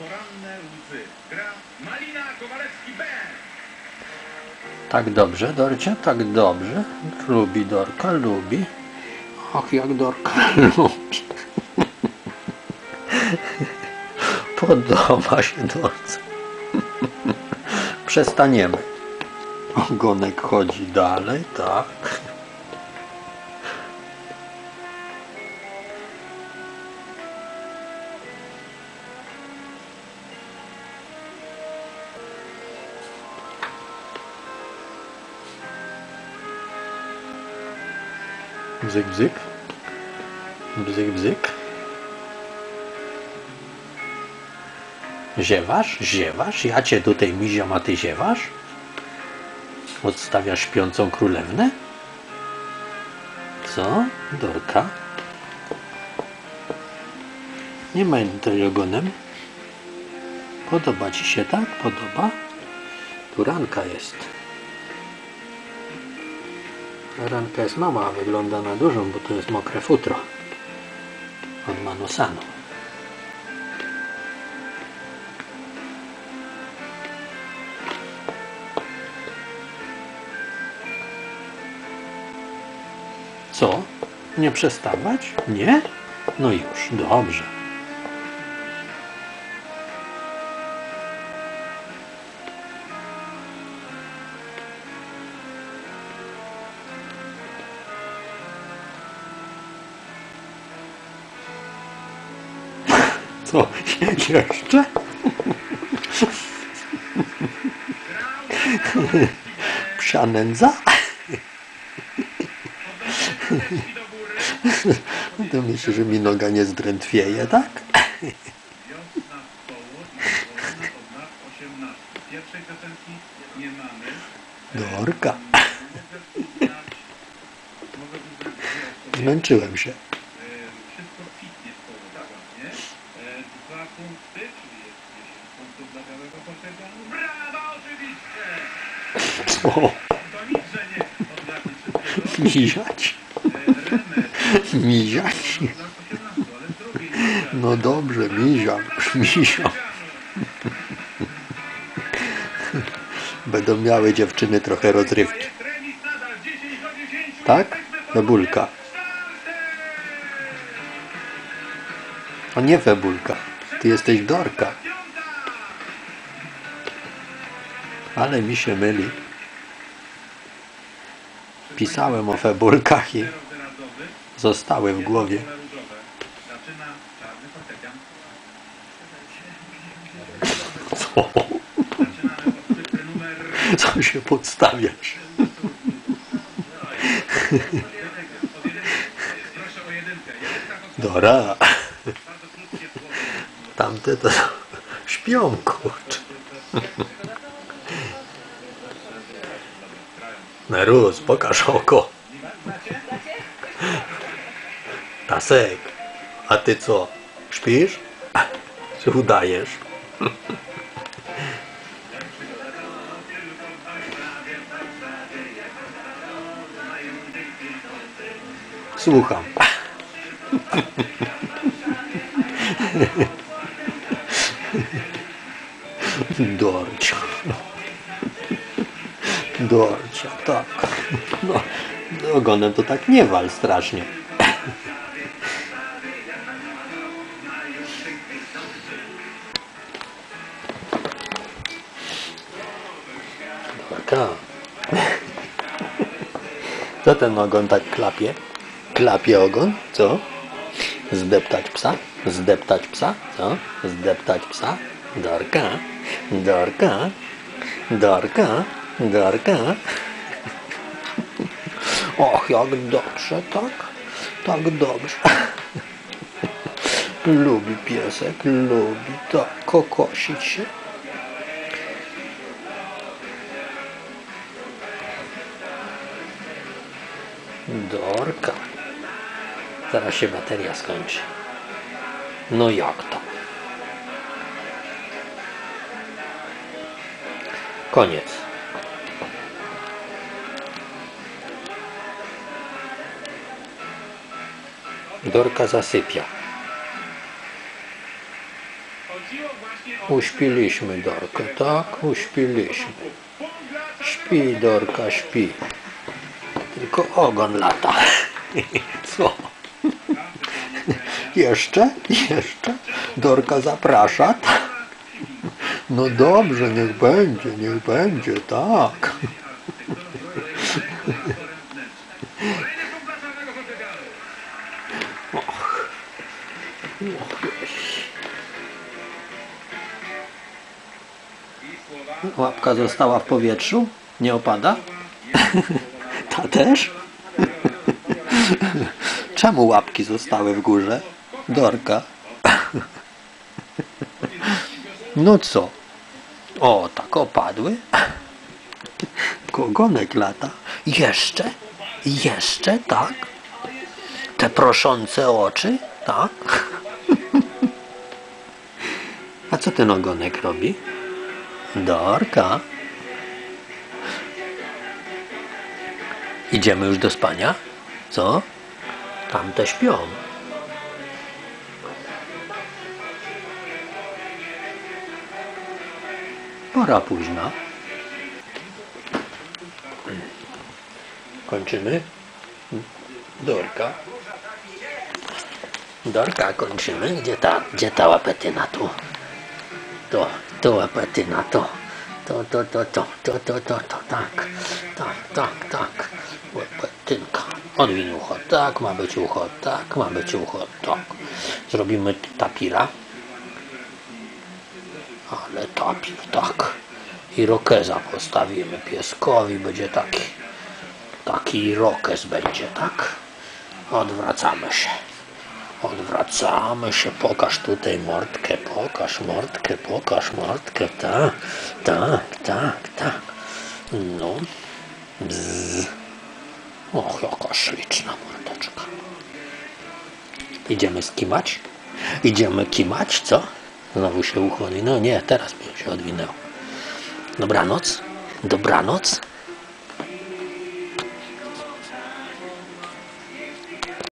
poranne łzy. Gra Malina Kowalewski B. Tak dobrze, Dorcia, tak dobrze. Lubi Dorka, lubi. Och, jak Dorka lubi. Podoba się Dorce. Przestaniemy. Ogonek chodzi dalej, tak. Bzyk, bzyk. Bzyk, bzyk. Ziewasz? Ziewasz? Ja cię tutaj miziam, a ty ziewasz? Odstawiasz śpiącą królewnę? Co? Dorka? Nie ma tutaj ogonem. Podoba ci się, tak? Podoba? Tu ranka jest. Ranka jest mała, wygląda na dużą, bo to jest mokre futro od Manusanu. Co? Nie przestawać? Nie? No już, dobrze. Co? Jeszcze? Psia. To myślę, że mi noga nie zdrętwieje, tak? Wiosna w koło z drugiej nie No dobrze, miziam, miziam. Będą miały dziewczyny trochę rozrywki. Jest remis nadal 10 do 10. Tak? Jesteśmy po Febulka. A nie Febulka. Ty jesteś Dorka. Ale mi się myli. Pisałem o Febulkach i zostały w głowie. Co? Co się podstawiasz? Dora. Tamte to śpią, kurczę. Nerus, pokaż oko. Tasek, a ty co? Śpisz? Czy udajesz? Słucham. Dorcia. Dorcia, tak. No, ogonem to tak nie wal strasznie. Dorka. Co ten ogon tak klapie? Klapie ogon? Co? Zdeptać psa? Zdeptać psa? Co? Zdeptać psa? Dorka? Dorka? Dorka? Dorka? Och, jak dobrze, tak? Tak dobrze. Lubi piesek, lubi tak kokosić się. Dorka. Zaraz się bateria skończy. No jak to? Koniec. Dorka zasypia. Uśpiliśmy Dorkę, tak? Uśpiliśmy. Śpi, Dorka, śpi. Tylko ogon lata. Co? Jeszcze? Jeszcze? Dorka zaprasza? No dobrze, niech będzie, niech będzie, tak. Łapka została w powietrzu? Nie opada? Ta też? Czemu łapki zostały w górze? Dorka. No co? O, tak opadły? Kogonek lata. Jeszcze? Jeszcze, tak? Te proszące oczy, tak? A co ten ogonek robi? Dorka. Idziemy już do spania? Co? Tamte śpią. Pora późna. Kończymy? Dorka. Dorka, kończymy? Gdzie ta, gdzie ta łapetyna tu? To, to łapetyna, to. To, to, to, to, to, to, to, to, tak. Tak, tak, tak. Łapetynka. Odwin ucho, tak, ma być ucho, tak, ma być ucho, tak. Zrobimy tapira. Ale tapir, tak. I rokeza postawimy pieskowi, będzie taki. Taki rokez będzie, tak? Odwracamy się. Odwracamy się, pokaż tutaj mordkę, pokaż mordkę, pokaż mordkę, tak, tak, tak, tak. No. Bzz. Och, jaka śliczna mordeczka. Idziemy skimać? Idziemy kimać, co? Znowu się uchłoni. No nie, teraz mi się odwinęło. Dobranoc. Dobranoc.